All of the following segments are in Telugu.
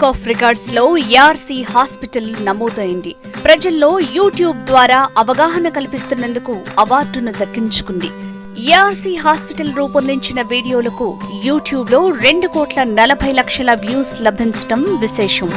బుక్ ఆఫ్ రికార్డ్స్లో ఏఆర్సీ హాస్పిటల్ నమోదైంది. ప్రజల్లో యూట్యూబ్ ద్వారా అవగాహన కల్పిస్తున్నందుకు అవార్డును దక్కించుకుంది. ఏఆర్సీ హాస్పిటల్ రూపొందించిన వీడియోలకు యూట్యూబ్లో రెండు కోట్ల నలభై లక్షల వ్యూస్ లభించడం విశేషం.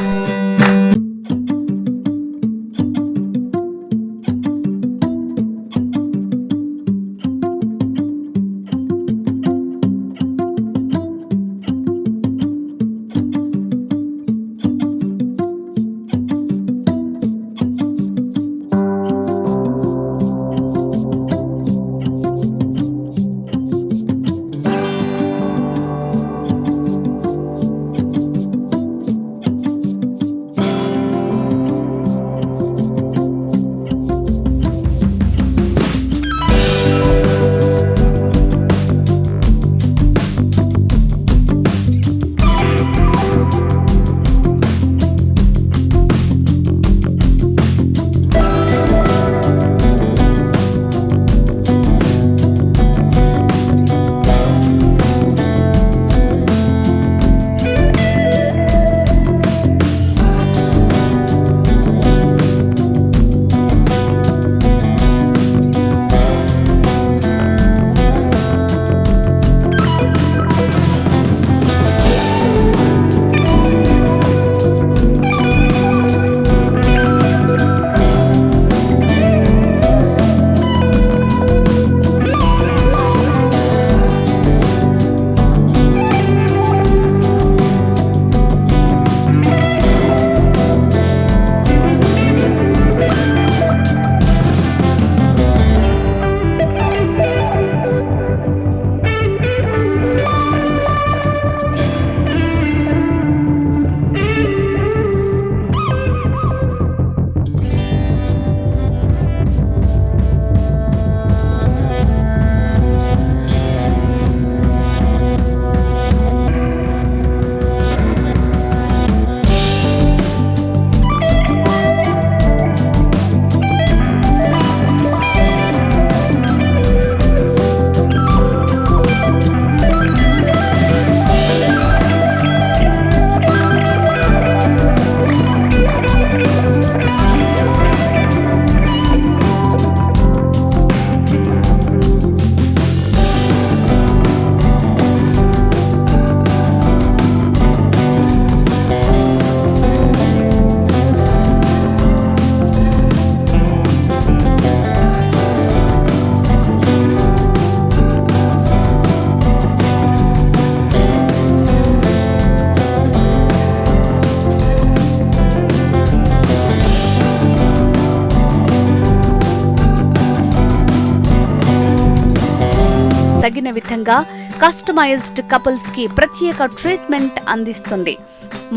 విధంగా కస్టమైజ్డ్ కపుల్స్కి ప్రత్యేక ట్రీట్మెంట్ అందిస్తుంది.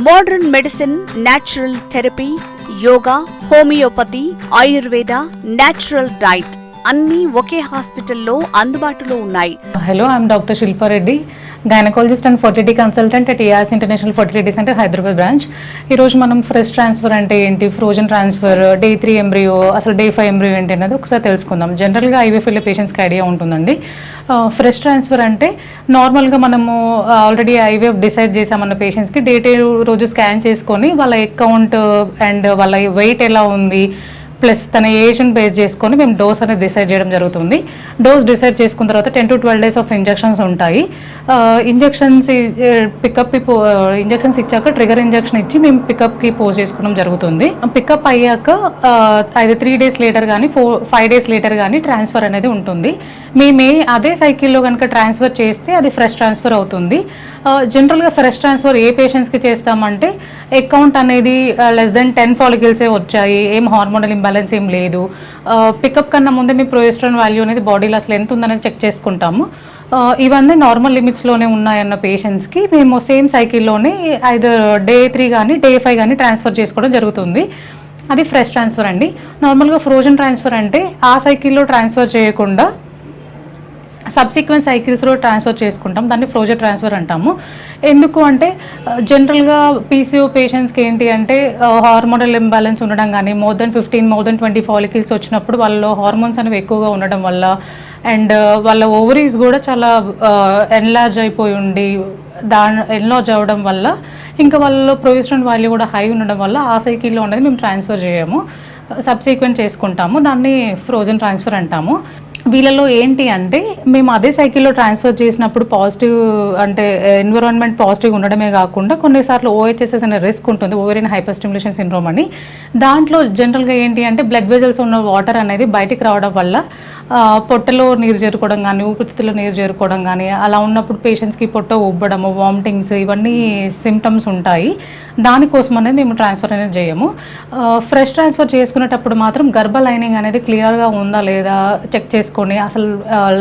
Modern medicine natural therapy yoga homeopathy Ayurveda natural diet అన్నీ ఒకే హాస్పిటల్లో అందుబాటులో ఉన్నాయి. Hello I'm doctor Shilpa Reddy gynaecologist and fertility consultant at ARC international fertility centre Hyderabad branch ఈరోజు మనం ఫ్రెష్ ట్రాన్స్ఫర్ అంటే ఏంటి? Frozen transfer day three embryo అసలు డే ఫైవ్ ఎంబ్రియో ఏంటి అనేది ఒకసారి తెలుసుకుందాం. జనరల్గా ఐవీఎఫ్ఎల్ పేషెంట్స్కి ఐడియా ఉంటుందండి. ఫ్రెష్ ట్రాన్స్ఫర్ అంటే నార్మల్గా మనము ఆల్రెడీ ఐవీఎఫ్ డిసైడ్ చేసామన్న పేషెంట్స్కి డే టే రోజు స్కాన్ చేసుకొని వాళ్ళ అకౌంట్ అండ్ వాళ్ళ వెయిట్ ఎలా ఉంది ప్లస్ తన ఏజ్ని బేస్ చేసుకొని మేము డోస్ అనేది డిసైడ్ చేయడం జరుగుతుంది. డోస్ డిసైడ్ చేసుకున్న తర్వాత ten to twelve days of injections ఉంటాయి. ఇంజెక్షన్స్ పికప్ ఇంజెక్షన్స్ ఇచ్చాక ట్రిగర్ ఇంజెక్షన్ ఇచ్చి మేము పికప్కి పోస్ట్ చేసుకోవడం జరుగుతుంది. పికప్ అయ్యాక అది త్రీ డేస్ లేటర్ కానీ ఫోర్ ఫైవ్ డేస్ లేటర్ కానీ ట్రాన్స్ఫర్ అనేది ఉంటుంది. మేమే అదే సైకిల్లో కనుక ట్రాన్స్ఫర్ చేస్తే అది ఫ్రెష్ ట్రాన్స్ఫర్ అవుతుంది. జనరల్గా ఫ్రెష్ ట్రాన్స్ఫర్ ఏ పేషెంట్స్కి చేస్తామంటే అకౌంట్ అనేది లెస్ దెన్ టెన్ ఫాలికల్సే వచ్చాయి. ఏం హార్మోనల్ ఇంబ్యాలెన్స్ ఏం లేదు. Uh, పికప్ కన్నా ముందే మీ ప్రొజెస్ట్రాన్ వాల్యూ అనేది బాడీలో అసలు ఎంత ఉందని చెక్ చేసుకుంటాము. Uh, ఇవన్నీ నార్మల్ లిమిట్స్లోనే ఉన్నాయన్న పేషెంట్స్కి మేము సేమ్ సైకిల్లోనే ఐదర్ డే త్రీ కానీ డే ఫైవ్ కానీ ట్రాన్స్ఫర్ చేసుకోవడం జరుగుతుంది. అది ఫ్రెష్ ట్రాన్స్ఫర్ అండి. నార్మల్గా ఫ్రోజన్ ట్రాన్స్ఫర్ అంటే ఆ సైకిల్లో ట్రాన్స్ఫర్ చేయకుండా సబ్సిక్వెంట్ సైకిల్స్లో ట్రాన్స్ఫర్ చేసుకుంటాం. దాన్ని ఫ్రోజర్ ట్రాన్స్ఫర్ అంటాము. ఎందుకు అంటే జనరల్గా పీసీఓ పేషెంట్స్కి ఏంటి అంటే హార్మోనల్ ఇంబ్యాలెన్స్ ఉండడం కానీ more than fifteen more than twenty follicles వచ్చినప్పుడు వాళ్ళలో హార్మోన్స్ అనేవి ఎక్కువగా ఉండడం వల్ల అండ్ వాళ్ళ ఓవరీస్ కూడా చాలా ఎన్లార్జ్ అయిపోయి ఉండి దాని ఎన్లాజ్ అవ్వడం వల్ల ఇంకా వాళ్ళలో ప్రొవిజనల్ వాల్యూ కూడా హై ఉండడం వల్ల ఆ సైకిల్లో అనేది మేము ట్రాన్స్ఫర్ చేయము. సబ్సీక్వెంట్ చేసుకుంటాము. దాన్ని ఫ్రోజన్ ట్రాన్స్ఫర్ అంటాము. వీళ్ళలో ఏంటి అంటే మేము అదే సైకిల్లో ట్రాన్స్ఫర్ చేసినప్పుడు పాజిటివ్ అంటే ఎన్విరాన్మెంట్ పాజిటివ్ ఉండడమే కాకుండా కొన్నిసార్లు ఓహెచ్ఎస్ఎస్ అనే రిస్క్ ఉంటుంది ఓవెరిన్ హైపర్ స్టిమ్యులేషన్ సిండ్రోమ్ అని. దాంట్లో జనరల్గా ఏంటి అంటే బ్లడ్ వెజల్స్ ఉన్న వాటర్ అనేది బయటికి రావడం వల్ల పొట్టలో నీరు చేరుకోవడం కానీ ఊపిరితిత్తులో నీరు చేరుకోవడం కానీ అలా ఉన్నప్పుడు పేషెంట్స్కి పొట్ట ఉబ్బడము వామిటింగ్స్ ఇవన్నీ సిమ్టమ్స్ ఉంటాయి. దానికోసం అనేది మేము ట్రాన్స్ఫర్ అనేది చేయము. ఫ్రెష్ ట్రాన్స్ఫర్ చేసుకునేటప్పుడు మాత్రం గర్భ లైనింగ్ అనేది క్లియర్గా ఉందా లేదా చెక్ చేసుకొని అసలు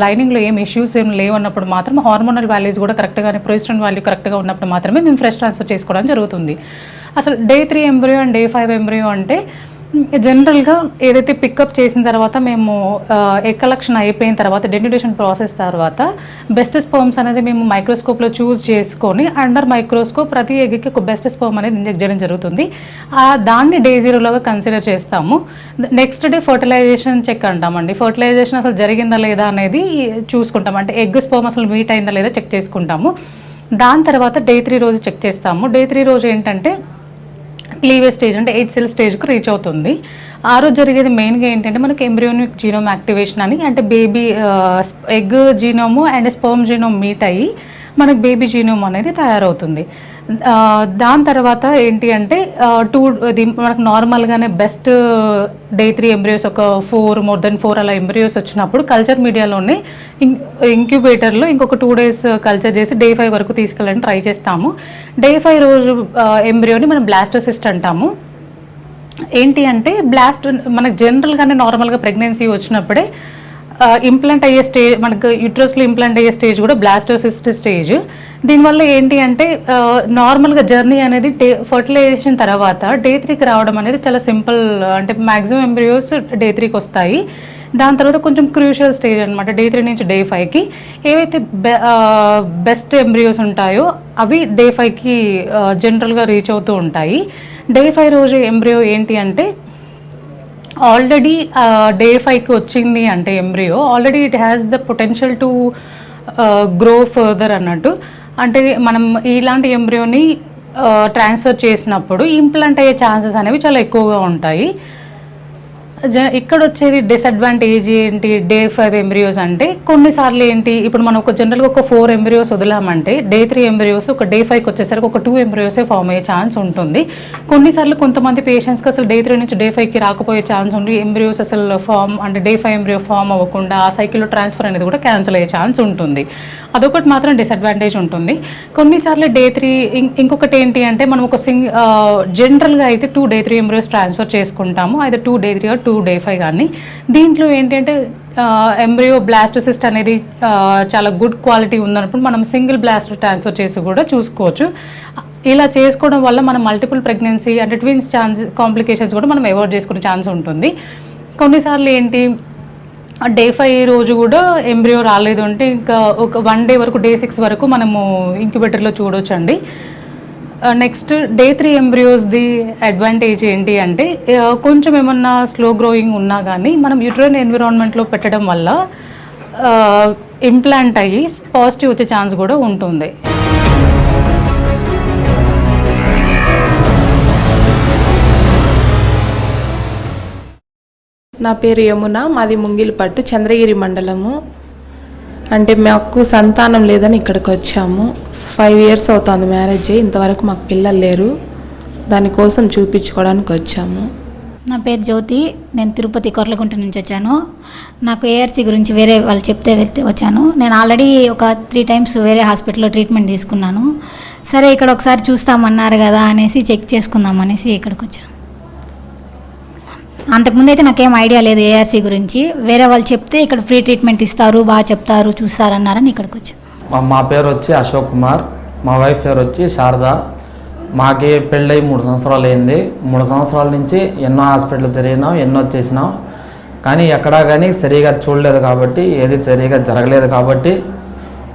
లైనింగ్లో ఏం ఇష్యూస్ ఏం లేవన్నప్పుడు మాత్రం హార్మోనల్ వాల్యూస్ కూడా కరెక్ట్గానే ప్రొయిస్ట్రన్ వాల్యూ కరెక్ట్గా ఉన్నప్పుడు మాత్రమే మేము ఫ్రెష్ ట్రాన్స్ఫర్ చేసుకోవడం జరుగుతుంది. అసలు day three embryo and day five embryo అంటే జనరల్గా ఏదైతే పికప్ చేసిన తర్వాత మేము ఎక్కలక్షన్ అయిపోయిన తర్వాత డెన్యుడేషన్ ప్రాసెస్ తర్వాత బెస్ట్ స్పర్మ్స్ అనేది మేము మైక్రోస్కోప్లో చూస్ చేసుకొని అండర్ మైక్రోస్కోప్ ప్రతి ఎగ్కి ఒక బెస్ట్ స్పర్మ్ అనేది ఇంజెక్ట్ చేయడం జరుగుతుంది. ఆ దాన్ని డే జీరోలోగా కన్సిడర్ చేస్తాము. నెక్స్ట్ డే ఫర్టిలైజేషన్ చెక్ అంటామండి. ఫర్టిలైజేషన్ అసలు జరిగిందా లేదా అనేది చూసుకుంటాం అంటే ఎగ్ స్పర్మ్ అసలు మీట్ అయిందా లేదా చెక్ చేసుకుంటాము. దాని తర్వాత డే త్రీ రోజు చెక్ చేస్తాము. డే త్రీ రోజు ఏంటంటే క్లీవేజ్ స్టేజ్ అంటే ఎయిట్ సెల్ స్టేజ్కి రీచ్ అవుతుంది. ఆ రోజు జరిగేది మెయిన్గా ఏంటంటే మనకి ఎంబ్రియోనిక్ జీనోమ్ యాక్టివేషన్ అని అంటే baby egg genome and sperm genome meet అయ్యి మనకి బేబీ జీనోమ్ అనేది తయారవుతుంది. దాని తర్వాత ఏంటి అంటే టూ ఇది మనకు నార్మల్గానే బెస్ట్ డే త్రీ ఎంబ్రియోస్ ఒక ఫోర్ మోర్ దెన్ ఫోర్ అలా ఎంబ్రియోస్ వచ్చినప్పుడు కల్చర్ మీడియాలోనే ఇంక్యుబేటర్లో ఇంకొక టూ డేస్ కల్చర్ చేసి డే ఫైవ్ వరకు తీసుకెళ్ళడానికి ట్రై చేస్తాము. డే ఫైవ్ రోజు ఎంబ్రియోని మనం బ్లాస్టోసిస్ట్ అంటాము. ఏంటి అంటే బ్లాస్ట్ మనకు జనరల్గానే నార్మల్గా ప్రెగ్నెన్సీ వచ్చినప్పుడే ఇంప్లాంట్ అయ్యే స్టేజ్ మనకు యూట్రస్లో ఇంప్లాంట్ అయ్యే స్టేజ్ కూడా బ్లాస్టోసిస్ట్ స్టేజ్ దీనివల్ల ఏంటి అంటే నార్మల్గా జర్నీ అనేది డే ఫర్టిలైజేషన్ తర్వాత డే త్రీకి రావడం అనేది చాలా సింపుల్ అంటే మ్యాక్సిమం ఎంబ్రియోస్ డే త్రీకి వస్తాయి. దాని తర్వాత కొంచెం క్రూషియల్ స్టేజ్ అనమాట డే త్రీ నుంచి డే ఫైవ్కి ఏవైతే బెస్ట్ ఎంబ్రియోస్ ఉంటాయో అవి డే ఫైవ్కి జనరల్గా రీచ్ అవుతూ ఉంటాయి. డే ఫైవ్ రోజు ఎంబ్రియో ఏంటి అంటే ఆల్రెడీ డే ఫైవ్కి వచ్చింది అంటే embryo. Already it has the potential to grow further అన్నట్టు. అంటే మనం ఇలాంటి ఎంబ్రియోని ట్రాన్స్ఫర్ చేసినప్పుడు ఇంప్లాంట్ అయ్యే ఛాన్సెస్ అనేవి చాలా ఎక్కువగా ఉంటాయి. ఇక్కడ వచ్చేది డిసడ్వాంటేజ్ ఏంటి డే ఫైవ్ ఎంబ్రియోస్ అంటే కొన్నిసార్లు ఏంటి ఇప్పుడు మనం ఒక జనరల్గా ఒక ఫోర్ ఎంబ్రియోస్ వదిలామంటే డే త్రీ ఎంబ్రియోస్ ఒక డే ఫైవ్కి వచ్చేసరికి ఒక టూ ఎంబ్రియోసే ఫామ్ అయ్యే ఛాన్స్ ఉంటుంది. కొన్నిసార్లు కొంతమంది పేషెంట్స్కి అసలు డే త్రీ నుంచి డే ఫైవ్కి రాకపోయే ఛాన్స్ ఉంటుంది ఎంబ్రియోస్ అసలు ఫామ్ అంటే డే ఫైవ్ ఎంబ్రియో ఫామ్ అవ్వకుండా ఆ సైకిల్లో ట్రాన్స్ఫర్ అనేది కూడా క్యాన్సిల్ అయ్యే ఛాన్స్ ఉంటుంది. అదొకటి మాత్రం డిసడ్వాంటేజ్ ఉంటుంది. కొన్నిసార్లు డే త్రీ ఇంకొకటి ఏంటి అంటే మనం ఒక సింగ్ జనరల్గా అయితే two day three embryos transfer చేసుకుంటాము. అయితే two day three two day five కానీ. దీంట్లో ఏంటంటే ఎంబ్రియో బ్లాస్టోసిస్ట్ అనేది చాలా గుడ్ క్వాలిటీ ఉందన్నప్పుడు మనం సింగిల్ బ్లాస్ట్ ట్రాన్స్ఫర్ చేసి కూడా చూసుకోవచ్చు. ఇలా చేసుకోవడం వల్ల మనం మల్టిపుల్ ప్రెగ్నెన్సీ అంటే ట్విన్స్ ఛాన్స్ కాంప్లికేషన్స్ కూడా మనం అవాయిడ్ చేసుకునే ఛాన్స్ ఉంటుంది. కొన్నిసార్లు ఏంటి డే ఫైవ్ రోజు కూడా ఎంబ్రియో రాలేదు అంటే ఇంకా ఒక వన్ డే వరకు డే సిక్స్ వరకు మనము ఇంక్యుబేటర్లో చూడొచ్చండి. నెక్స్ట్ డే త్రీ ఎంబ్రియోస్ది అడ్వాంటేజ్ ఏంటి అంటే uh, కొంచెం ఏమన్నా స్లో గ్రోయింగ్ ఉన్నా కానీ మనం యూట్రైన్ ఎన్విరాన్మెంట్లో పెట్టడం వల్ల uh, ఇంప్లాంట్ అయ్యి పాజిటివ్ వచ్చే ఛాన్స్ కూడా ఉంటుంది. నా పేరు యమున మాది ముంగిలిపట్టు చంద్రగిరి మండలము. అంటే మాకు సంతానం లేదని ఇక్కడికి వచ్చాము. ఫైవ్ ఇయర్స్ అవుతుంది మ్యారేజ్ ఇంతవరకు మాకు పిల్లలు లేరు. దానికోసం చూపించుకోవడానికి వచ్చాము. నా పేరు జ్యోతి. నేను తిరుపతి కొర్లగుంట నుంచి వచ్చాను. నాకు ఏఆర్సీ గురించి వేరే వాళ్ళు చెప్తే వెళ్తే వచ్చాను. నేను ఆల్రెడీ ఒక త్రీ టైమ్స్ వేరే హాస్పిటల్లో ట్రీట్మెంట్ తీసుకున్నాను. సరే ఇక్కడ ఒకసారి చూస్తామన్నారు కదా అనేసి చెక్ చేసుకుందాం అనేసి ఇక్కడికి వచ్చాను. అంతకుముందు అయితే నాకేం ఐడియా లేదు ఏఆర్సీ గురించి. వేరే వాళ్ళు చెప్తే ఇక్కడ ఫ్రీ ట్రీట్మెంట్ ఇస్తారు బాగా చెప్తారు చూస్తారన్నారని ఇక్కడికి వచ్చాను. మా పేరు వచ్చి అశోక్ కుమార్. మా వైఫ్ పేరు వచ్చి శారద. మాకి పెళ్ళై మూడు సంవత్సరాలు అయింది. మూడు సంవత్సరాల నుంచి ఎన్నో హాస్పిటల్ తిరిగినాం ఎన్నో చేసినాం. కానీ ఎక్కడా కానీ సరిగా చూడలేదు కాబట్టి ఏది సరిగా జరగలేదు కాబట్టి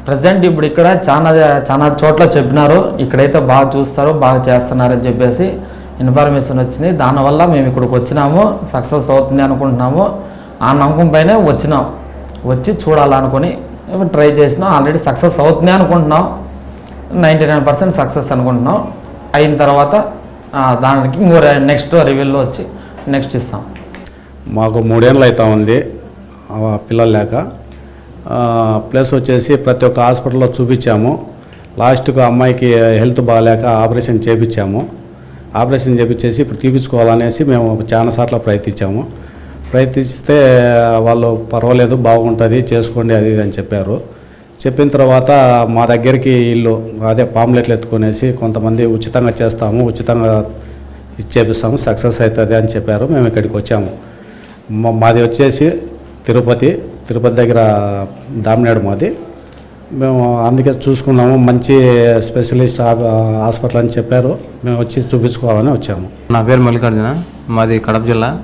ప్రజెంట్ ఇప్పుడు ఇక్కడ చాలా చాలా చోట్ల చెప్పినారు. ఇక్కడైతే బాగా చూస్తారు బాగా చేస్తున్నారని చెప్పేసి ఇన్ఫర్మేషన్ వచ్చింది. దానివల్ల మేము ఇక్కడికి వచ్చినాము సక్సెస్ అవుతుంది అనుకుంటున్నాము. ఆ నమ్మకం పైనే వచ్చినాం. వచ్చి చూడాలనుకొని ట్రై చేసినాం. ఆల్రెడీ సక్సెస్ అవుతుంది అనుకుంటున్నాం. నైంటీ నైన్ పర్సెంట్ సక్సెస్ అనుకుంటున్నాం. అయిన తర్వాత దానికి ఇంకో నెక్స్ట్ రివ్యూలో వచ్చి నెక్స్ట్ ఇస్తాం. మాకు మూడేళ్ళు అవుతా ఉంది. పిల్లలు లేక. ప్లస్ వచ్చేసి ప్రతి ఒక్క హాస్పిటల్లో చూపించాము. లాస్ట్కు అమ్మాయికి హెల్త్ బాగాలేక ఆపరేషన్ చేపించాము. ఆపరేషన్ చేపించేసి ఇప్పుడు తీపించుకోవాలనేసి మేము చాలాసార్లు ప్రయత్నించాము. ప్రయత్నిస్తే వాళ్ళు పర్వాలేదు బాగుంటుంది చేసుకోండి అది ఇది అని చెప్పారు. చెప్పిన తర్వాత మా దగ్గరికి ఇల్లు అదే పాంప్లెట్లు ఎత్తుకునేసి కొంతమంది ఉచితంగా చేస్తాము ఉచితంగా ఇచ్చేపిస్తాము సక్సెస్ అవుతుంది అని చెప్పారు మేము ఇక్కడికి వచ్చాము. మా- మాది వచ్చేసి తిరుపతి తిరుపతి దగ్గర దామినాడు మాది. మేము అందుకే చూసుకున్నాము మంచి స్పెషలిస్ట్ హాస్పిటల్ అని చెప్పారు. మేము వచ్చి చూపించుకోవాలని వచ్చాము. నా పేరు మల్లికార్జున మాది కడప జిల్లా.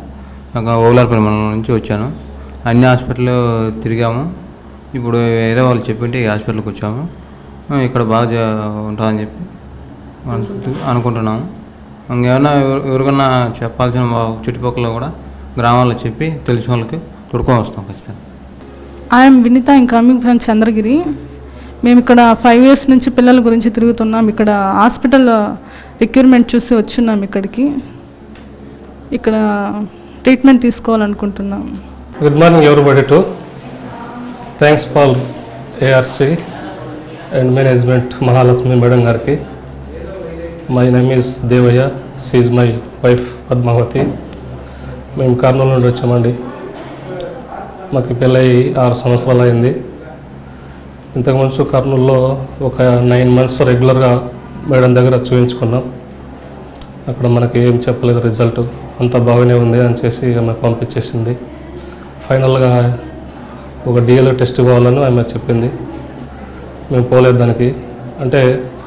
ఒక ఓలార్పల్లి మండలం నుంచి వచ్చాను. అన్ని హాస్పిటల్ తిరిగాము. ఇప్పుడు వేరే వాళ్ళు చెప్పింటే ఈ హాస్పిటల్కి వచ్చాము. ఇక్కడ బాగా ఉంటుందని చెప్పి అనుకుంటు- అనుకుంటున్నాము. ఇంకేమైనా ఎవరికన్నా చెప్పాల్సిన చుట్టుపక్కల కూడా గ్రామాల్లో చెప్పి తెలిసిన వాళ్ళకి తొడుకొని వస్తాం ఖచ్చితంగా. I'm Vinitha I'm coming from Chandragiri. మేము ఇక్కడ ఫైవ్ ఇయర్స్ నుంచి పిల్లల గురించి తిరుగుతున్నాం. ఇక్కడ హాస్పిటల్ రిక్యూర్మెంట్ చూసి వచ్చున్నాం ఇక్కడికి. ఇక్కడ treatment తీసుకోవాలనుకుంటున్నాం. Good morning everybody to thanks for ARC and management Mahalakshmi madam గారికి. My name is Devayya she's my wife Padmavathi మేము కర్నూలు నుండి వచ్చామండి. మాకు పెళ్ళై ఆరు సంవత్సరాలు అయింది. ఇంతకు ముందు కర్నూలులో ఒక నైన్ మంత్స్ రెగ్యులర్గా మేడం దగ్గర చూపించుకున్నాం అక్కడ మనకి ఏం చెప్పలేదు రిజల్ట్. అంతా బాగానే ఉంది అని చేసి ఆమె పంపించేసింది. ఫైనల్గా ఒక డిఎల్ టెస్ట్ ఇవ్వాలని ఆమె చెప్పింది. మేము పోలేదు దానికి. అంటే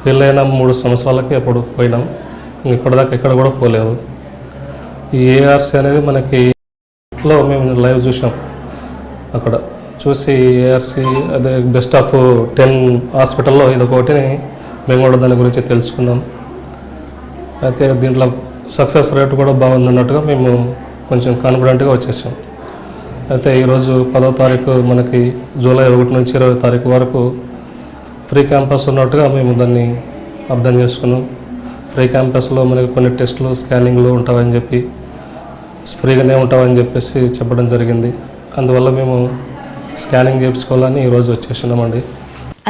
పెళ్ళైన మూడు సంవత్సరాలకి అప్పుడు పోయినాం. ఇప్పటిదాకా ఎక్కడ కూడా పోలేదు. ఈ ఏఆర్సీ అనేది మనకి లో మేము లైవ్ చూసాం అక్కడ చూసి ఏఆర్సీ అదే బెస్ట్ ఆఫ్ టెన్ హాస్పిటల్లో ఇది ఒకటిని మేము కూడా దాని గురించి తెలుసుకున్నాం. అయితే దీంట్లో సక్సెస్ రేట్ కూడా బాగుంది అన్నట్టుగా మేము కొంచెం కాన్ఫిడెంట్గా వచ్చేసాం. అయితే ఈరోజు పదో తారీఖు మనకి జూలై ఒకటి నుంచి ఇరవై తారీఖు వరకు ఫ్రీ క్యాంపస్ ఉన్నట్టుగా మేము దాన్ని అర్థం చేసుకున్నాం. ఫ్రీ క్యాంపస్లో మనకి కొన్ని టెస్టులు స్కానింగ్లు ఉంటాయని చెప్పి ఫ్రీగానే ఉంటామని చెప్పేసి చెప్పడం జరిగింది. అందువల్ల మేము స్కానింగ్ చేయించుకోవాలని ఈరోజు వచ్చేసినామండి.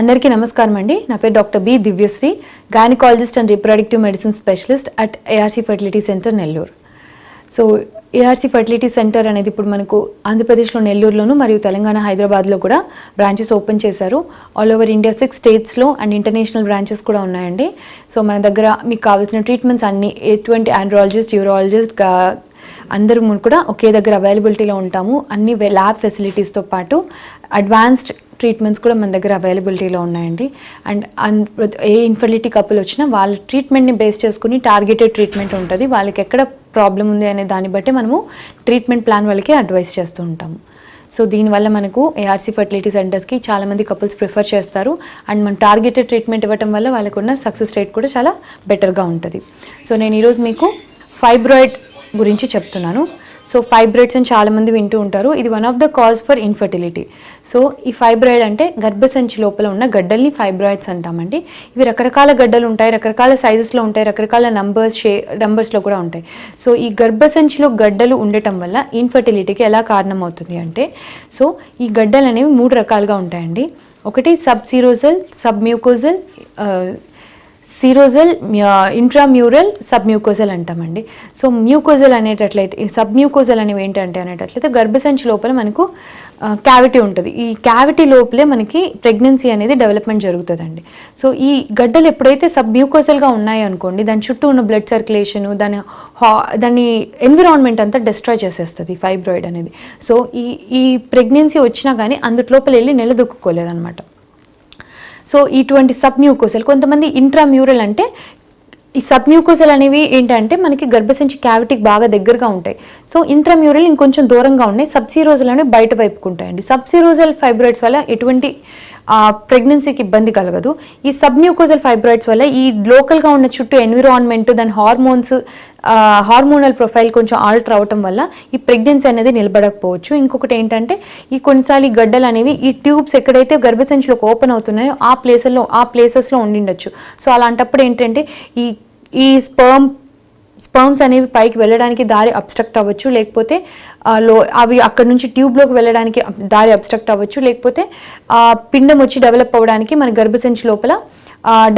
అందరికీ నమస్కారం అండి. నా పేరు doctor B Divyasri gynaecologist and reproductive medicine specialist at ARC fertility centre Nellore so ARC fertility centre అనేది ఇప్పుడు మనకు ఆంధ్రప్రదేశ్లో నెల్లూరులోను మరియు తెలంగాణ హైదరాబాద్లో కూడా బ్రాంచెస్ ఓపెన్ చేశారు. ఆల్ ఓవర్ ఇండియా సిక్స్ స్టేట్స్లో అండ్ ఇంటర్నేషనల్ బ్రాంచెస్ కూడా ఉన్నాయండి. సో మన దగ్గర మీకు కావాల్సిన ట్రీట్మెంట్స్ అన్ని ఎటువంటి ఆండ్రాలజిస్ట్ యూరాలజిస్ట్ అందరూ కూడా ఒకే దగ్గర అవైలబిలిటీలో ఉంటాము. అన్ని ల్యాబ్ ఫెసిలిటీస్తో పాటు అడ్వాన్స్డ్ ట్రీట్మెంట్స్ కూడా మన దగ్గర అవైలబిలిటీలో ఉన్నాయండి. And an- a infertility couple వచ్చినా వాళ్ళ ట్రీట్మెంట్ని బేస్ చేసుకుని టార్గెటెడ్ ట్రీట్మెంట్ ఉంటుంది. వాళ్ళకి ఎక్కడ ప్రాబ్లం ఉంది అనే దాన్ని బట్టి మనము ట్రీట్మెంట్ ప్లాన్ వాళ్ళకి అడ్వైస్ చేస్తూ ఉంటాము. సో దీనివల్ల మనకు ఏఆర్సీ ఫర్టిలిటీ సెంటర్స్కి చాలామంది కపుల్స్ ప్రిఫర్ చేస్తారు. అండ్ మనం టార్గెటెడ్ ట్రీట్మెంట్ ఇవ్వటం వల్ల వాళ్ళకున్న సక్సెస్ రేట్ కూడా చాలా బెటర్గా ఉంటుంది. సో నేను ఈరోజు మీకు ఫైబ్రాయిడ్ గురించి చెప్తున్నాను. సో ఫైబ్రాయిడ్స్ అని చాలామంది వింటూ ఉంటారు. ఇది one of the cause for infertility so ఈ ఫైబ్రాయిడ్ అంటే గర్భసంచి లోపల ఉన్న గడ్డల్ని ఫైబ్రాయిడ్స్ అంటామండి. ఇవి రకరకాల గడ్డలు ఉంటాయి రకరకాల సైజెస్లో ఉంటాయి రకరకాల నంబర్స్ షే నంబర్స్లో కూడా ఉంటాయి. సో ఈ గర్భసంచిలో గడ్డలు ఉండటం వల్ల ఇన్ఫర్టిలిటీకి ఎలా కారణమవుతుంది అంటే సో ఈ గడ్డలు అనేవి మూడు రకాలుగా ఉంటాయండి. ఒకటి sub serosal sub mucosal serosal intramural submucosal అంటామండి. సో మ్యూకోజల్ అనేటట్లయితే సబ్మ్యూకోజల్ అనేవి ఏంటంటే అనేటట్లయితే గర్భసంచి లోపల మనకు క్యావిటీ ఉంటుంది. ఈ క్యావిటీ లోపలే మనకి ప్రెగ్నెన్సీ అనేది డెవలప్మెంట్ జరుగుతుందండి. సో ఈ గడ్డలు ఎప్పుడైతే సబ్ మ్యూకోజల్గా ఉన్నాయి అనుకోండి దాని చుట్టూ ఉన్న బ్లడ్ సర్క్యులేషన్ దాని హా దాని ఎన్విరాన్మెంట్ అంతా డిస్ట్రాయ్ చేసేస్తుంది ఫైబ్రాయిడ్ అనేది. సో ఈ ఈ ప్రెగ్నెన్సీ వచ్చినా కానీ అందులోపల వెళ్ళి నిలదొక్కుకోలేదన్నమాట సో ఇటువంటి సబ్మ్యూకోసెల్ కొంతమంది ఇంట్రామ్యూరల్ అంటే ఈ సబ్మ్యూకోసెల్ అనేవి ఏంటంటే మనకి గర్భసంచి క్యావిటీకి బాగా దగ్గరగా ఉంటాయి. సో ఇంట్రామ్యూరల్ ఇంకొంచెం దూరంగా ఉన్నాయి సబ్సీరోజల్ అనేవి బయట వైపుకుంటాయండి సబ్సిరోజల్ సబ్సీరోజల్ ఫైబ్రాయిడ్స్ వల్ల ఎటువంటి ప్రెగ్నెన్సీకి ఇబ్బంది కలగదు. ఈ సబ్మ్యూకోజల్ ఫైబ్రాయిడ్స్ వల్ల ఈ లోకల్గా ఉన్న చుట్టూ ఎన్విరాన్మెంట్ దాని హార్మోన్స్ హార్మోనల్ ప్రొఫైల్ కొంచెం ఆల్టర్ అవటం వల్ల ఈ ప్రెగ్నెన్సీ అనేది నిలబడకపోవచ్చు. ఇంకొకటి ఏంటంటే ఈ కొన్నిసార్లు ఈ గడ్డలు అనేవి ఈ ట్యూబ్స్ ఎక్కడైతే గర్భసంచిలోకి ఓపెన్ అవుతున్నాయో ఆ ప్లేసెస్లో ఆ ప్లేసెస్లో ఉండిండొచ్చు. సో అలాంటప్పుడు ఏంటంటే ఈ ఈ స్పర్మ్ స్పర్మ్స్ అనేవి పైకి వెళ్ళడానికి దారి అబ్స్ట్రక్ట్ అవ్వచ్చు. లేకపోతే లో అవి అక్కడ నుంచి ట్యూబ్లోకి వెళ్ళడానికి దారి అబ్స్ట్రక్ట్ అవ్వచ్చు. లేకపోతే ఆ, పిండం వచ్చి డెవలప్ అవ్వడానికి మన గర్భసంచి లోపల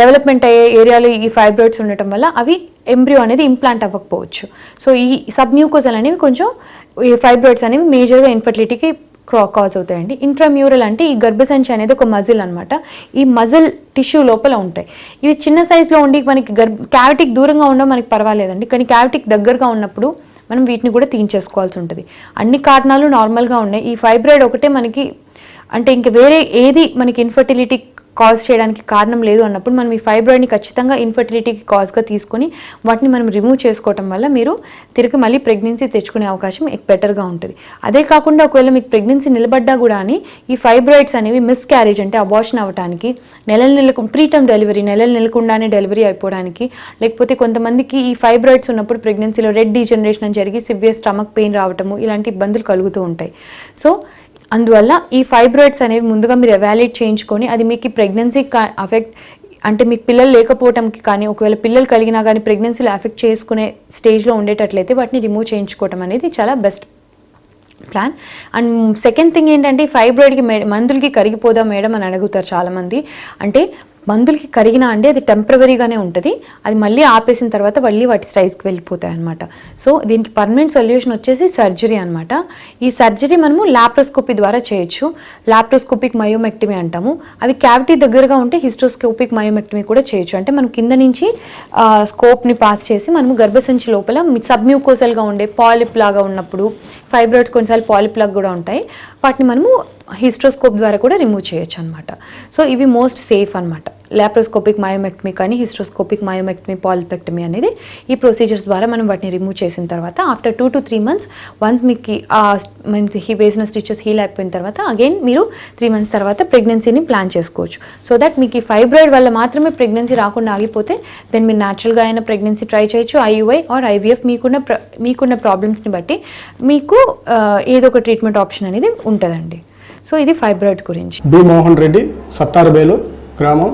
డెవలప్మెంట్ అయ్యే ఏరియాలో ఈ ఫైబ్రాయిడ్స్ ఉండటం వల్ల అవి ఎంబ్రియో అనేది ఇంప్లాంట్ అవ్వకపోవచ్చు. సో ఈ సబ్మ్యూకోజల్ అనేవి కొంచెం ఈ ఫైబ్రాయిడ్స్ అనేవి మేజర్గా ఇన్ఫర్టిలిటీకి కాజ్ అవుతాయండి. ఇంట్రామ్యూరల్ అంటే ఈ గర్భసంచి అనేది ఒక మజిల్ అనమాట ఈ మజిల్ టిష్యూ లోపల ఉంటాయి. ఇవి చిన్న సైజులో ఉండి మనకి గర్భ క్యావిటీకి దూరంగా ఉండడం మనకి పర్వాలేదండి. కానీ క్యావిటీకి దగ్గరగా ఉన్నప్పుడు మనం వీటిని కూడా తీయించేసుకోవాల్సి ఉంటుంది. అన్ని కారణాలు నార్మల్గా ఉన్నాయి. ఈ ఫైబ్రాయిడ్ ఒకటే మనకి అంటే ఇంక వేరే ఏది మనకి ఇన్ఫర్టిలిటీ కాజ్ చేయడానికి కారణం లేదు అన్నప్పుడు మనం ఈ ఫైబ్రాయిడ్ని ఖచ్చితంగా ఇన్ఫర్టిలిటీకి కాజ్గా తీసుకొని వాటిని మనం రిమూవ్ చేసుకోవటం వల్ల మీరు తిరిగి మళ్ళీ ప్రెగ్నెన్సీ తెచ్చుకునే అవకాశం బెటర్గా ఉంటుంది. అదే కాకుండా ఒకవేళ మీకు ప్రెగ్నెన్సీ నిలబడ్డా కూడా అని ఈ ఫైబ్రాయిడ్స్ అనేవి మిస్ క్యారేజ్ అంటే అబార్షన్ అవ్వడానికి నెల నెలకు ప్రీటర్మ్ డెలివరీ నెల నెలకుండానే డెలివరీ అయిపోవడానికి లేకపోతే కొంతమందికి ఈ ఫైబ్రాయిడ్స్ ఉన్నప్పుడు ప్రెగ్నెన్సీలో రెడ్ డీజనరేషన్ జరిగి సివియర్ స్టమక్ పెయిన్ రావటము ఇలాంటి ఇబ్బందులు కలుగుతూ ఉంటాయి. సో అందువల్ల ఈ ఫైబ్రాయిడ్స్ అనేవి ముందుగా మీరు ఎవాల్యుయేట్ చేయించుకొని అది మీకు ప్రెగ్నెన్సీ అఫెక్ట్ అంటే మీకు పిల్లలు లేకపోవటంకి కానీ ఒకవేళ పిల్లలు కలిగినా కానీ ప్రెగ్నెన్సీలు ఎఫెక్ట్ చేసుకునే స్టేజ్లో ఉండేటట్లయితే వాటిని రిమూవ్ చేయించుకోవటం అనేది చాలా best plan and second thing ఏంటంటే ఫైబ్రాయిడ్కి మే మందులకి కరిగిపోదా మేడం అని అడుగుతారు చాలామంది. అంటే మందులకి కరిగినా అండి అది టెంపరీగానే ఉంటుంది. అది మళ్ళీ ఆపేసిన తర్వాత మళ్ళీ వాటి సైజ్కి వెళ్ళిపోతాయి అనమాట సో దీనికి పర్మనెంట్ సొల్యూషన్ వచ్చేసి సర్జరీ అనమాట ఈ సర్జరీ మనము లాప్రోస్కోపీ ద్వారా చేయొచ్చు. లాప్రోస్కోపిక్ మయోమెక్టమీ అంటాము. అవి క్యావిటీ దగ్గరగా ఉంటే హిస్ట్రోస్కోపిక్ మయోమెక్టమీ కూడా చేయొచ్చు. అంటే మనం కింద నుంచి స్కోప్ని పాస్ చేసి మనము గర్భసంచి లోపల సబ్మ్యూకోసల్గా ఉండే పాలిప్ లాగా ఉన్నప్పుడు ఫైబ్రాయిడ్స్ కొన్నిసార్లు పాలిప్లగ్ కూడా ఉంటాయి. వాటిని మనము హిస్ట్రోస్కోప్ ద్వారా కూడా రిమూవ్ చేయొచ్చు అనమాట సో ఇవి మోస్ట్ సేఫ్ అనమాట లాప్రోస్కోపిక్ మయోమెక్టమీ కానీ హిస్ట్రోస్కోపిక్ మయోమెక్టమీ పాలిపెక్టమీ అనేది ఈ ప్రొసీజర్స్ ద్వారా మనం వాటిని రిమూవ్ చేసిన తర్వాత after two to three months once మీకు మీన్స్ హీ వేసిన స్టిచెస్ హీల్ అయిపోయిన తర్వాత అగైన్ మీరు త్రీ మంత్స్ తర్వాత ప్రెగ్నెన్సీని ప్లాన్ చేసుకోవచ్చు. సో దట్ మీకు ఈ ఫైబ్రాయిడ్ వల్ల మాత్రమే ప్రెగ్నెన్సీ రాకుండా ఆగిపోతే దెన్ మీరు న్యాచురల్గా అయిన ప్రెగ్నెన్సీ ట్రై చేయొచ్చు ఐయుఐ ఆర్ ఐవీఎఫ్ మీకున్న ప్ర మీకున్న ప్రాబ్లమ్స్ని బట్టి. మీకు ఏదో ఒక ట్రీట్మెంట్ ఆప్షన్ అనేది ఉంటుందండి. సో ఇది ఫైబ్రాయిడ్స్ గురించి. బి మోహన్ రెడ్డి సత్తారబేలు గ్రామం.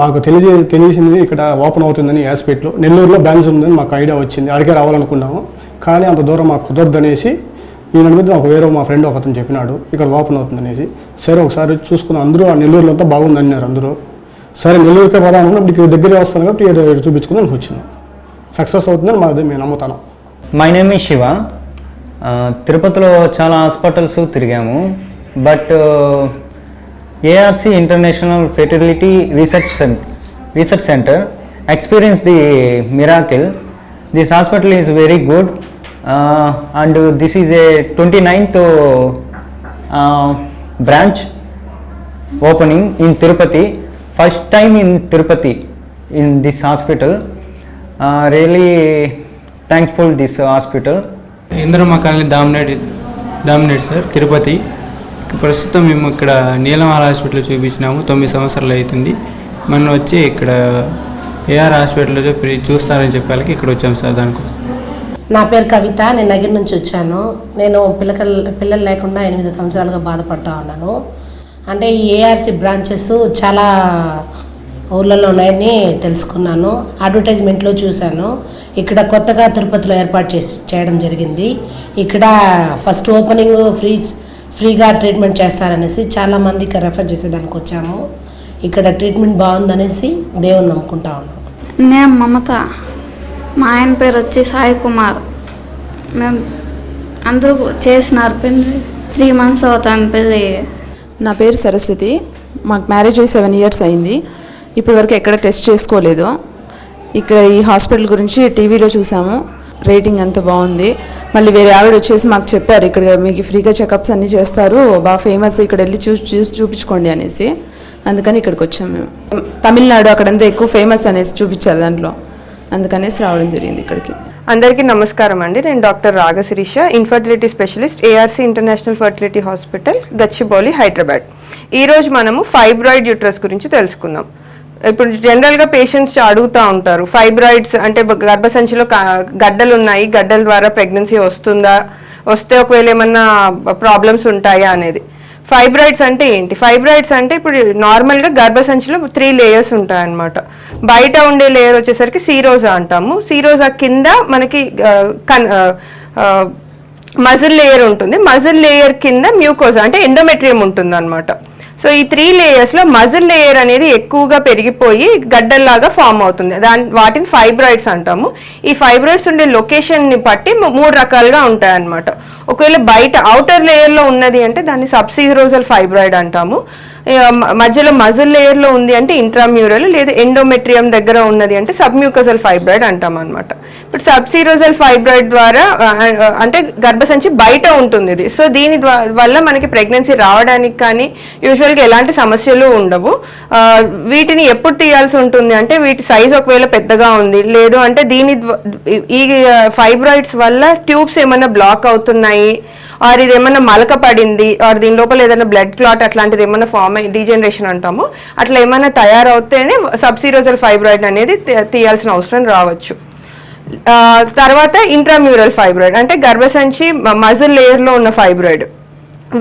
మాకు తెలిసి తెలిసింది ఇక్కడ ఓపెన్ అవుతుందని హాస్పిటల్ నెల్లూరులో బ్రాంచ్ ఉందని మాకు ఐడియా వచ్చింది. అడిగే రావాలనుకున్నాము. కానీ అంత దూరం మాకు కుదరదనేసి ఈయన మీద నాకు వేరే మా ఫ్రెండ్ ఒక అతను చెప్పినాడు. ఇక్కడ ఓపెన్ అవుతుందనేసి. సరే ఒకసారి చూసుకుని అందరూ ఆ నెల్లూరులో అంతా బాగుంది అన్నారు అందరూ. సరే నెల్లూరుకే పోదాం అనుకున్నప్పుడు ఇక్కడ దగ్గరే వస్తాను కాబట్టి ఇక్కడ చూపించుకుందని వచ్చినాం. సక్సెస్ అవుతుందని మాది మేము నమ్ముతాను. మై నేమ్ ఈ శివ తిరుపతిలో చాలా హాస్పిటల్స్ తిరిగాము. But ARC international fertility research centre research centre experience the miracle this hospital is very good and this is a twenty ninth branch opening in Tirupati first time in Tirupati in this hospital really thankful this hospital Indramma colony Damineedu Damineedu sir Tirupati. ప్రస్తుతం మేము ఇక్కడ నీలమాల హాస్పిటల్ చూపించినాము. తొమ్మిది సంవత్సరాలు అవుతుంది మనం వచ్చి ఇక్కడ ఏఆర్ హాస్పిటల్లో ఫ్రీ చూస్తారని చెప్పాలకి ఇక్కడ వచ్చాము సార్ దానికోసం నా పేరు కవిత. నేను నగిరి నుంచి వచ్చాను. నేను పిల్లకల్ పిల్లలు లేకుండా ఎనిమిది సంవత్సరాలుగా బాధపడుతూ ఉన్నాను. అంటే ఈ ఏఆర్సి బ్రాంచెస్ చాలా ఊళ్ళలో ఉన్నాయని తెలుసుకున్నాను. అడ్వర్టైజ్మెంట్లో చూశాను. ఇక్కడ కొత్తగా తిరుపతిలో ఏర్పాటు చేసి చేయడం జరిగింది. ఇక్కడ ఫస్ట్ ఓపెనింగ్ ఫ్రీ ఫ్రీగా ట్రీట్మెంట్ చేస్తారనేసి చాలామందికి రెఫర్ చేసేదానికి వచ్చాము. ఇక్కడ ట్రీట్మెంట్ బాగుందనేసి దేవుని నమ్ముకుంటా ఉన్నాం. నేను మమత. మా ఆయన పేరు వచ్చి సాయి కుమార్. మేము అందరూ చేసినారు పెళ్ళి. త్రీ మంత్స్ అవుతాను పెళ్ళి. నా పేరు సరస్వతి. మాకు మ్యారేజ్ అయ్యి సెవెన్ ఇయర్స్ అయింది. ఇప్పటివరకు ఎక్కడ టెస్ట్ చేసుకోలేదు. ఇక్కడ ఈ హాస్పిటల్ గురించి టీవీలో చూసాము. రేటింగ్ అంత బాగుంది. మళ్ళీ వేరే ఆవిడ వచ్చేసి మాకు చెప్పారు ఇక్కడ మీకు ఫ్రీగా చెకప్స్ అన్నీ చేస్తారు బాగా ఫేమస్ ఇక్కడ వెళ్ళి చూ చూసి చూపించుకోండి అనేసి. అందుకని ఇక్కడికి వచ్చాము మేము. తమిళనాడు అక్కడంతా ఎక్కువ ఫేమస్ అనేసి చూపించారు దాంట్లో. అందుకనేసి రావడం జరిగింది ఇక్కడికి. అందరికీ నమస్కారం అండి. నేను doctor Ragasirisha infertility specialist ARC international fertility hospital Gachibowli Hyderabad. ఈరోజు మనము ఫైబ్రాయిడ్ యూట్రస్ గురించి తెలుసుకుందాం. ఇప్పుడు జనరల్గా పేషెంట్స్ అడుగుతూ ఉంటారు. ఫైబ్రాయిడ్స్ అంటే గర్భసంచిలో గడ్డలు ఉన్నాయి గడ్డల ద్వారా ప్రెగ్నెన్సీ వస్తుందా? వస్తే ఒకవేళ ఏమన్నా ప్రాబ్లమ్స్ ఉంటాయా అనేది. ఫైబ్రాయిడ్స్ అంటే ఏంటి? ఫైబ్రాయిడ్స్ అంటే ఇప్పుడు నార్మల్గా గర్భసంచిలో త్రీ లేయర్స్ ఉంటాయన్నమాట. బయట ఉండే లేయర్ వచ్చేసరికి సీరోజా అంటాము. సీరోజా కింద మనకి కన్ మజిల్ లేయర్ ఉంటుంది. మజిల్ లేయర్ కింద మ్యూకోజా అంటే ఎండోమెట్రియం ఉంటుంది అనమాట సో ఈ త్రీ లేయర్స్లో మజిల్ లేయర్ అనేది ఎక్కువగా పెరిగిపోయి గడ్డల్లాగా ఫామ్ అవుతుంది. దాని వాటిని ఫైబ్రాయిడ్స్ అంటాము. ఈ ఫైబ్రాయిడ్స్ ఉండే లొకేషన్ని బట్టి మూడు రకాలుగా ఉంటాయి అన్నమాట ఒకవేళ బయట అవుటర్ లేయర్లో ఉన్నది అంటే దాన్ని సబ్సీరోజల్ ఫైబ్రాయిడ్ అంటాము. మధ్యలో మజిల్ లేయర్లో ఉంది అంటే ఇంట్రామ్యూరల్ లేదా ఎండోమెట్రియం దగ్గర ఉన్నది అంటే సబ్మ్యూకజల్ ఫైబ్రాయిడ్ అంటాం అనమాట ఇప్పుడు సబ్సీరోజల్ ఫైబ్రాయిడ్ ద్వారా అంటే గర్భసంచి బయట ఉంటుంది ఇది. సో దీని వల్ల మనకి ప్రెగ్నెన్సీ రావడానికి కానీ యూజువల్గా ఎలాంటి సమస్యలు ఉండవు. వీటిని ఎప్పుడు తీయాల్సి ఉంటుంది అంటే వీటి సైజ్ ఒకవేళ పెద్దగా ఉంది లేదు అంటే దీని ఈ ఫైబ్రాయిడ్స్ వల్ల ట్యూబ్స్ ఏమైనా బ్లాక్ అవుతున్నాయి ఆర్ ఇది ఏమైనా మలక పడింది ఆర్ దీని లోపల ఏదైనా బ్లడ్ క్లాట్ అట్లాంటిది ఏమైనా ఫామ్ అయ్యి డీజనరేషన్ అంటాము? అట్లా ఏమైనా తయారవుతేనే సబ్సీరోజల్ ఫైబ్రాయిడ్ అనేది తీయాల్సిన అవసరం రావచ్చు. తర్వాత ఇంట్రామ్యూరల్ ఫైబ్రాయిడ్ అంటే గర్భసంచి మజిల్ లేయర్లో ఉన్న ఫైబ్రాయిడ్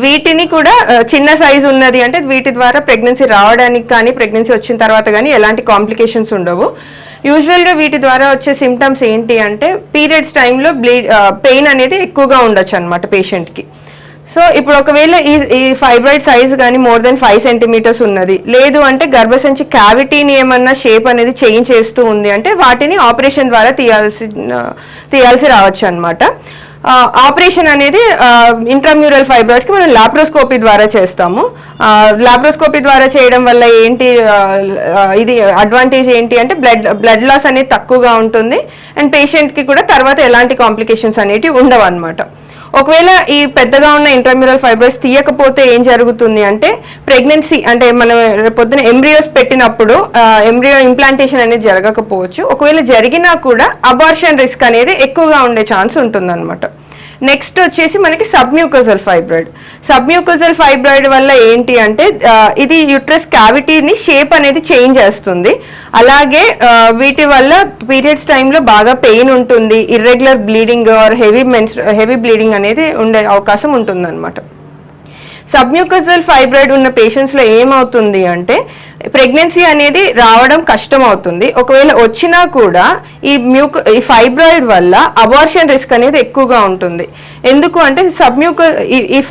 వీటిని కూడా చిన్న సైజు ఉన్నది అంటే వీటి ద్వారా ప్రెగ్నెన్సీ రావడానికి కానీ ప్రెగ్నెన్సీ వచ్చిన తర్వాత కానీ ఎలాంటి కాంప్లికేషన్స్ ఉండవు. యూజువల్గా వీటి ద్వారా వచ్చే సిమ్టమ్స్ ఏంటి అంటే పీరియడ్స్ టైంలో బ్లీడ్ పెయిన్ అనేది ఎక్కువగా ఉండొచ్చు అనమాట పేషెంట్కి సో ఇప్పుడు ఒకవేళ ఈ ఈ ఫైబ్రాయిడ్ సైజ్ కానీ మోర్ దెన్ ఫైవ్ సెంటీమీటర్స్ ఉన్నది లేదు అంటే గర్భసంచి క్యావిటీని ఏమన్నా షేప్ అనేది చేంజ్ చేస్తూ ఉంది అంటే వాటిని ఆపరేషన్ ద్వారా తీయాల్సి uh, తీయాల్సి రావచ్చు అనమాట ఆపరేషన్ అనేది ఇంట్రామ్యూరల్ ఫైబ్రాయిడ్స్కి మనం లాప్రోస్కోపీ ద్వారా చేస్తాము. లాప్రోస్కోపీ ద్వారా చేయడం వల్ల ఏంటి ఇది అడ్వాంటేజ్ ఏంటి అంటే బ్లడ్ బ్లడ్ లాస్ అనేది తక్కువగా ఉంటుంది. అండ్ పేషెంట్కి కూడా తర్వాత ఎలాంటి కాంప్లికేషన్స్ అనేటివి ఉండవు అనమాట ఒకవేళ ఈ పెద్దగా ఉన్న ఇంట్రామ్యూరల్ ఫైబ్రాయిడ్స్ తీయకపోతే ఏం జరుగుతుంది అంటే ప్రెగ్నెన్సీ అంటే మనం పొద్దున ఎంబ్రియోస్ పెట్టినప్పుడు ఎంబ్రియో ఇంప్లాంటేషన్ అనేది జరగకపోవచ్చు. ఒకవేళ జరిగినా కూడా అబార్షన్ రిస్క్ అనేది ఎక్కువగా ఉండే ఛాన్స్ ఉంటుందన్నమాట. నెక్స్ట్ వచ్చేసి మనకి సబ్మ్యూకోజల్ ఫైబ్రాయిడ్ సబ్మ్యూకోజల్ ఫైబ్రాయిడ్ వల్ల ఏంటి అంటే ఇది యూట్రస్ క్యావిటీని షేప్ అనేది చేంజ్ చేస్తుంది. అలాగే వీటి వల్ల పీరియడ్స్ టైంలో బాగా పెయిన్ ఉంటుంది. Irregular bleeding or heavy men's heavy bleeding అనేది ఉండే అవకాశం ఉంటుంది సబ్మ్యూకజల్ ఫైబ్రాయిడ్ ఉన్న పేషెంట్స్లో ఏమవుతుంది అంటే ప్రెగ్నెన్సీ అనేది రావడం కష్టం అవుతుంది ఒకవేళ వచ్చినా కూడా ఈ మ్యూక్ ఈ ఫైబ్రాయిడ్ వల్ల అబార్షన్ రిస్క్ అనేది ఎక్కువగా ఉంటుంది. ఎందుకు అంటే సబ్మ్యూక ఈ- ఈ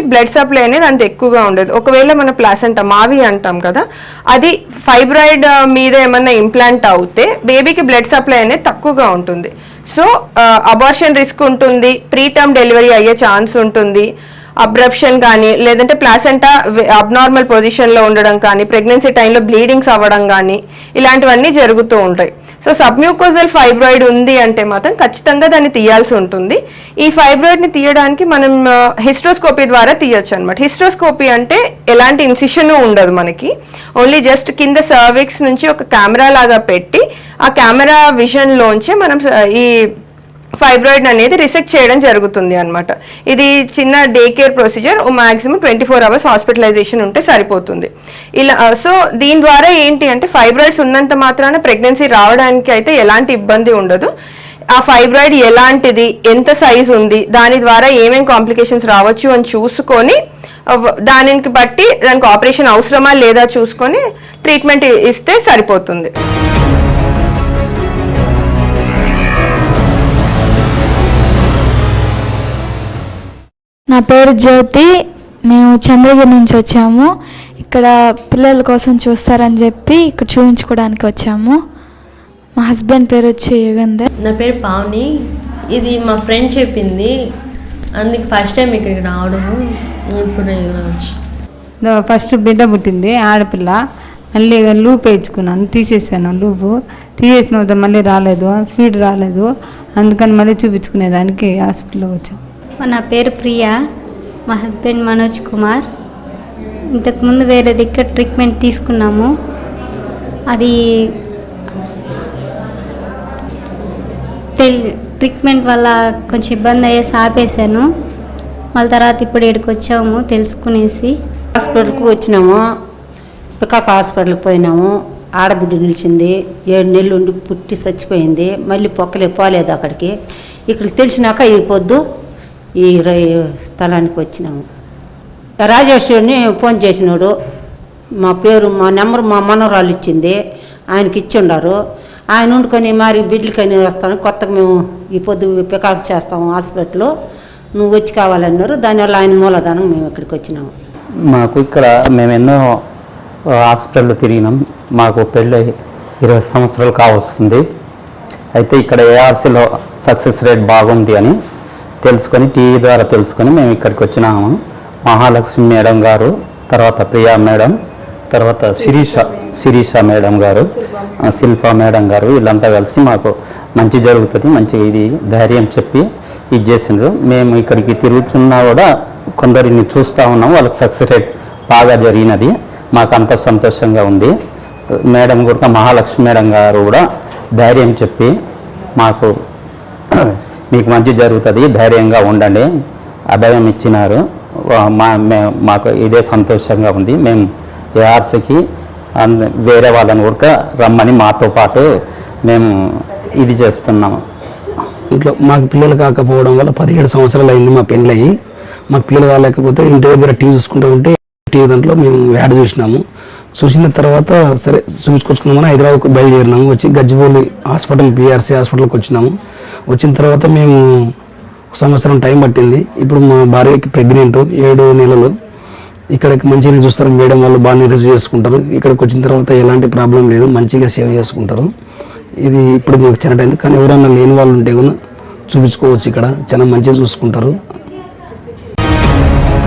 బ్లడ్ సప్లై అనేది అంత ఎక్కువగా ఉండదు. ఒకవేళ మన ప్లాసెంటా మావి అంటాం కదా అది ఫైబ్రాయిడ్ మీద ఏమన్నా ఇంప్లాంట్ అవుతే బేబీకి బ్లడ్ సప్లై అనేది తక్కువగా ఉంటుంది. సో అబార్షన్ రిస్క్ ఉంటుంది. ప్రీ టర్మ్ డెలివరీ అయ్యే ఛాన్స్ ఉంటుంది. అబ్రప్షన్ కానీ లేదంటే ప్లాసెంటా అబ్నార్మల్ పొజిషన్లో ఉండడం కానీ ప్రెగ్నెన్సీ టైంలో బ్లీడింగ్స్ అవ్వడం కానీ ఇలాంటివన్నీ జరుగుతూ ఉంటాయి. సో సబ్మ్యూకోజల్ ఫైబ్రాయిడ్ ఉంది అంటే మాత్రం ఖచ్చితంగా దాన్ని తీయాల్సి ఉంటుంది. ఈ ఫైబ్రాయిడ్ని తీయడానికి మనం హిస్ట్రోస్కోపీ ద్వారా తీయొచ్చు అనమాట హిస్ట్రోస్కోపీ అంటే ఎలాంటి ఇన్సిషన్ ఉండదు మనకి. ఓన్లీ జస్ట్ కింద సర్విక్స్ నుంచి ఒక కెమెరా లాగా పెట్టి ఆ కెమెరా విజన్లోంచి మనం ఈ ఫైబ్రాయిడ్ అనేది రిసెక్ట్ చేయడం జరుగుతుంది అన్నమాట. ఇది చిన్న day care procedure maximum twenty four hours hospitalisation ఉంటే సరిపోతుంది. ఇలా సో దీని ద్వారా ఏంటి అంటే ఫైబ్రాయిడ్స్ ఉన్నంత మాత్రాన ప్రెగ్నెన్సీ రావడానికి అయితే ఎలాంటి ఇబ్బంది ఉండదు. ఆ ఫైబ్రాయిడ్ ఎలాంటిది ఎంత సైజ్ ఉంది దాని ద్వారా ఏమేం కాంప్లికేషన్స్ రావచ్చు అని చూసుకొని దానికి బట్టి దానికి ఆపరేషన్ అవసరమా లేదా చూసుకొని ట్రీట్మెంట్ ఇస్తే సరిపోతుంది. నా పేరు జ్యోతి మేము చంద్రగిరి నుంచి వచ్చాము. ఇక్కడ పిల్లల కోసం చూస్తారని చెప్పి ఇక్కడ చూపించుకోవడానికి వచ్చాము. మా హస్బెండ్ పేరు వచ్చి యుగంధర్. నా పేరు పావని. ఇది మా ఫ్రెండ్ చెప్పింది. అందుకు ఫస్ట్ టైం ఇక్కడికి రావడము. ఇప్పుడు ఇలా వచ్చి. ఫస్ట్ బిడ్డ పుట్టింది ఆడపిల్ల. మళ్ళీ లూప్ వేయించుకున్నాను. తీసేసాను లూపు తీసేసిన మళ్ళీ రాలేదు. ఫీడ్ రాలేదు. అందుకని మళ్ళీ చూపించుకునేదానికి హాస్పిటల్కి వచ్చాం. నా పేరు ప్రియా. మా హస్బెండ్ మనోజ్ కుమార్. ఇంతకుముందు వేరే దగ్గర ట్రీట్మెంట్ తీసుకున్నాము. అది తెల్ ట్రీట్మెంట్ వల్ల కొంచెం ఇబ్బంది అయ్యేసి ఆపేశాను. మళ్ళీ తర్వాత ఇప్పుడు ఇక్కడికి వచ్చాము తెలుసుకునేసి. హాస్పిటల్కి వచ్చినాము. పికాక్ హాస్పిటల్కి పోయినాము. ఆడబిడ్డ నిలిచింది. ఏడు నెలలు ఉండి పుట్టి చచ్చిపోయింది. మళ్ళీ పొక్కలే పోలేదు అక్కడికి. ఇక్కడికి తెలిసినాక ఈ పొద్దు ఈ రై తలానికి వచ్చినాము. రాజేశ్వరిని ఫోన్ చేసినాడు మా పేరు మా నెంబర్ మా మనవరాలు ఇచ్చింది ఆయనకి ఇచ్చిండారు. ఆయన వండుకొని మరి బిడ్డలకని వస్తాను కొత్తగా మేము ఈ పొద్దు పికప్ చేస్తాము హాస్పిటల్లో నువ్వు వచ్చి కావాలన్నారు. దానివల్ల ఆయన మూలధనం మేము ఇక్కడికి వచ్చినాము. మాకు ఇక్కడ మేము ఎన్నో హాస్పిటల్లో తిరిగినాం. మాకు పెళ్ళి ఇరవై సంవత్సరాలు కావస్తుంది. అయితే ఇక్కడ ఏఆర్సీలో సక్సెస్ రేట్ బాగుంది అని తెలుసుకొని టీవీ ద్వారా తెలుసుకొని మేము ఇక్కడికి వచ్చినాము. మహాలక్ష్మి మేడం గారు తర్వాత ప్రియా మేడం తర్వాత శిరీష శిరీష మేడం గారు శిల్ప మేడం గారు వీళ్ళంతా కలిసి మాకు మంచి జరుగుతుంది మంచి ఇది ధైర్యం చెప్పి ఇది చేసిండ్రు. మేము ఇక్కడికి తిరుగుతున్నా కూడా కొందరిని చూస్తూ ఉన్నాం వాళ్ళకి సక్సెస్ రేట్ బాగా జరిగినది మాకు అంత సంతోషంగా ఉంది. మేడం కూడా మహాలక్ష్మి మేడం గారు కూడా ధైర్యం చెప్పి మాకు మీకు మంచి జరుగుతుంది ధైర్యంగా ఉండండి. అభయం ఇచ్చినారు. మా మాకు ఇదే సంతోషంగా ఉంది. మేము ఏఆర్సీకి అంద వేరే వాళ్ళని ఉడక రమ్మని మాతో పాటు మేము ఇది చేస్తున్నాము ఇంట్లో మాకు పిల్లలు కాకపోవడం వల్ల పదిహేడు సంవత్సరాలు అయింది మా పెళ్ళయి. మాకు పిల్లలు కాలేకపోతే ఇంటి దగ్గర టీవీ చూసుకుంటూ ఉంటే టీవీ దాంట్లో మేము యాడ్ చూసినాము. చూసిన తర్వాత సరే చూపించుకొచ్చుకున్నామని హైదరాబాద్కు బయలుదేరినాము. వచ్చి గజ్జిబౌలి హాస్పిటల్ పిఆర్సీ హాస్పిటల్కి వచ్చినాము. వచ్చిన తర్వాత మేము ఒక సంవత్సరం టైం పట్టింది. ఇప్పుడు మా భార్యకి ప్రెగ్నెంట్ ఏడు నెలలు. ఇక్కడికి మంచిగా చూస్తారు మేడం వాళ్ళు బాగా రిసీవ్ చేసుకుంటారు. ఇక్కడికి వచ్చిన తర్వాత ఎలాంటి ప్రాబ్లం లేదు మంచిగా సేవ్ చేసుకుంటారు. ఇది ఇప్పుడు మాకు టైం కానీ ఎవరైనా లేని వాళ్ళు ఉంటే కూడా చూపించుకోవచ్చు ఇక్కడ. చాలా మంచిగా చూసుకుంటారు.